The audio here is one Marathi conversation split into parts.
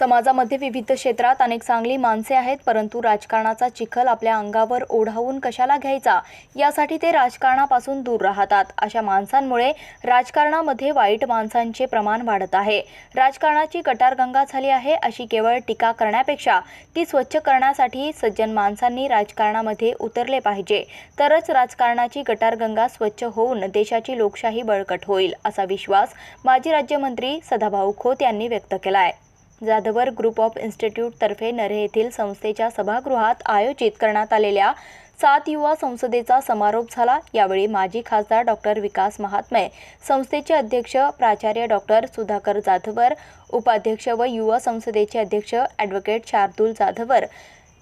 समाजामध्ये विविध क्षेत्रात अनेक चांगली माणसे आहेत परंतु राजकारणाचा चिखल आपल्या अंगावर ओढावून कशाला घ्यायचा? यासाठी ते राजकारणापासून दूर राहतात. अशा माणसांमुळे राजकारणामध्ये वाईट माणसांचे प्रमाण वाढत आहे. राजकारणाची गटारगंगा झाली आहे अशी केवळ टीका करण्यापेक्षा ती स्वच्छ करण्यासाठी सज्जन माणसांनी राजकारणामध्ये उतरले पाहिजे. तरच राजकारणाची गटारगंगा स्वच्छ होऊन देशाची लोकशाही बळकट होईल असा विश्वास माजी राज्यमंत्री सदाभाऊ खोत यांनी व्यक्त केला आहे जाधवर ग्रुप ऑफ इन्स्टिट्यूटतर्फे नरे येथील संस्थेच्या सभागृहात आयोजित करण्यात आलेल्या सात युवा संसदेचा समारोप झाला. यावेळी माजी खासदार डॉक्टर विकास महात्मे संस्थेचे अध्यक्ष प्राचार्य डॉक्टर सुधाकर जाधवर उपाध्यक्ष व युवा संसदेचे अध्यक्ष ॲडव्होकेट शार्दूल जाधवर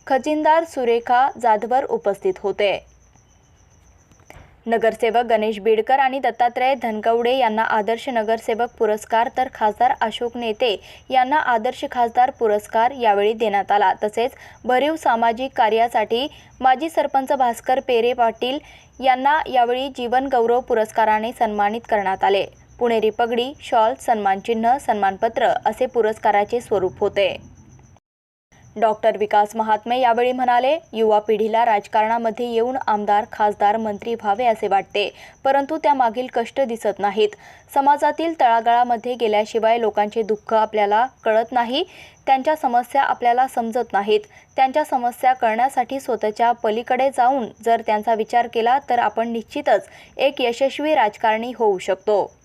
खजिनदार सुरेखा जाधवर उपस्थित होते. नगरसेवक गणेश बीडकर आणि दत्तात्रय धनकवडे यांना आदर्श नगरसेवक पुरस्कार तर खासदार अशोक नेते यांना आदर्श खासदार पुरस्कार यावेळी देण्यात आला. तसेच भरीव सामाजिक कार्यासाठी माजी सरपंच भास्कर पेरे पाटील यांना यावेळी जीवन गौरव पुरस्काराने सन्मानित करण्यात आले. पुणेरी पगडी शॉल सन्मानचिन्ह सन्मानपत्र असे पुरस्काराचे स्वरूप होते. डॉक्टर विकास महात्मे यावेळी म्हणाले युवा पिढीला राजकारणामध्ये येऊन आमदार खासदार मंत्री व्हावे असे वाटते परंतु त्यामागील कष्ट दिसत नाहीत. समाजातील तळागाळामध्ये गेल्याशिवाय लोकांचे दुःख आपल्याला कळत नाही त्यांच्या समस्या आपल्याला समजत नाहीत. त्यांच्या समस्या कळण्यासाठी स्वतःच्या पलीकडे जाऊन जर त्यांचा विचार केला तर आपण निश्चितच एक यशस्वी राजकारणी होऊ शकतो.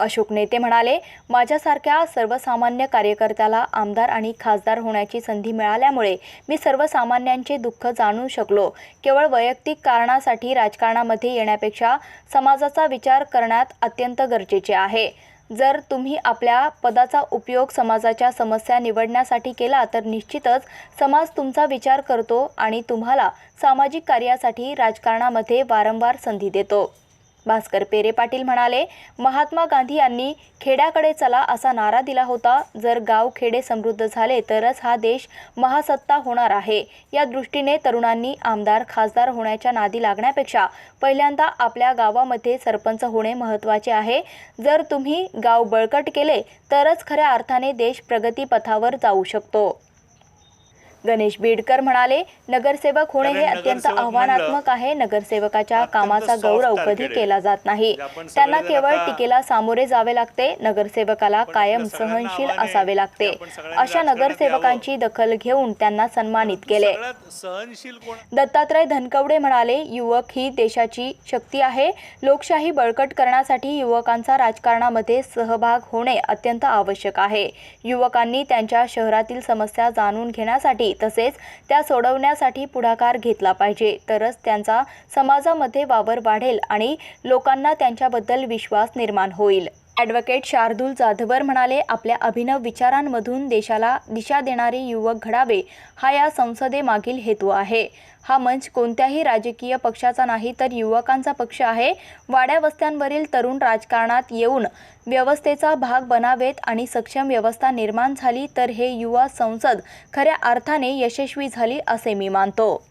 अशोक नेते म्हणाले माझ्यासारख्या सर्वसामान्य कार्यकर्त्याला आमदार आणि खासदार होण्याची संधी मिळाल्यामुळे मी सर्वसामान्यांचे दुःख जाणू शकलो. केवळ वैयक्तिक कारणासाठी राजकारणामध्ये येण्यापेक्षा समाजाचा विचार करण्यात अत्यंत गरजेचे आहे. जर तुम्ही आपल्या पदाचा उपयोग समाजाच्या समस्या निवडण्यासाठी केला तर निश्चितच समाज तुमचा विचार करतो आणि तुम्हाला सामाजिक कार्यासाठी राजकारणामध्ये वारंवार संधी देतो. भास्कर पेरे पाटील म्हणाले महात्मा गांधी यांनी खेड्याकडे चला असा नारा दिला होता. जर गाव खेडे समृद्ध झाले तरच हा देश महासत्ता होणार आहे. या दृष्टीने तरुणांनी आमदार खासदार होण्याच्या नादी लागण्यापेक्षा पहिल्यांदा आपल्या गावामध्ये सरपंच होणे महत्त्वाचे आहे. जर तुम्ही गाव बळकट केले तरच खऱ्या अर्थाने देश प्रगतीपथावर जाऊ शकतो. गणेश बीडकर म्हणाले नगरसेवक होणे हे अत्यंत आव्हानात्मक आहे. नगरसेवकाच्या कामाचा गौरव कधी. केला जात नाही. त्यांना केवळ टीकेला सामोरे जावे लागते नगरसेवकाला कायम सहनशील असावे लागते. अशा नगरसेवकांची दखल घेऊन त्यांना सन्मानित केले. दत्तात्रय धनकवडे म्हणाले युवक ही देशाची शक्ती आहे. लोकशाही बळकट करण्यासाठी युवकांचा राजकारणामध्ये सहभाग होणे अत्यंत आवश्यक आहे. युवकांनी त्यांच्या शहरातील समस्या जाणून घेण्यासाठी तसेच त्या सोडवण्यासाठी पुढाकार घेतला पाहिजे. तरच त्यांचा समाजामध्ये वावर वाढेल आणि लोकांना त्यांच्याबद्दल विश्वास निर्माण होईल. ॲडव्होकेट शार्दूल जाधवर म्हणाले आपल्या अभिनव विचारांमधून देशाला दिशा देणारे युवक घडावे हा या संसदेमागील हेतू आहे. हा मंच कोणत्याही राजकीय पक्षाचा नाही तर युवकांचा पक्ष आहे. वाड्या वस्त्यांवरील तरुण राजकारणात येऊन व्यवस्थेचा भाग बनावेत आणि सक्षम व्यवस्था निर्माण झाली तर हे युवा संसद खऱ्या अर्थाने यशस्वी झाली असे मी मानतो.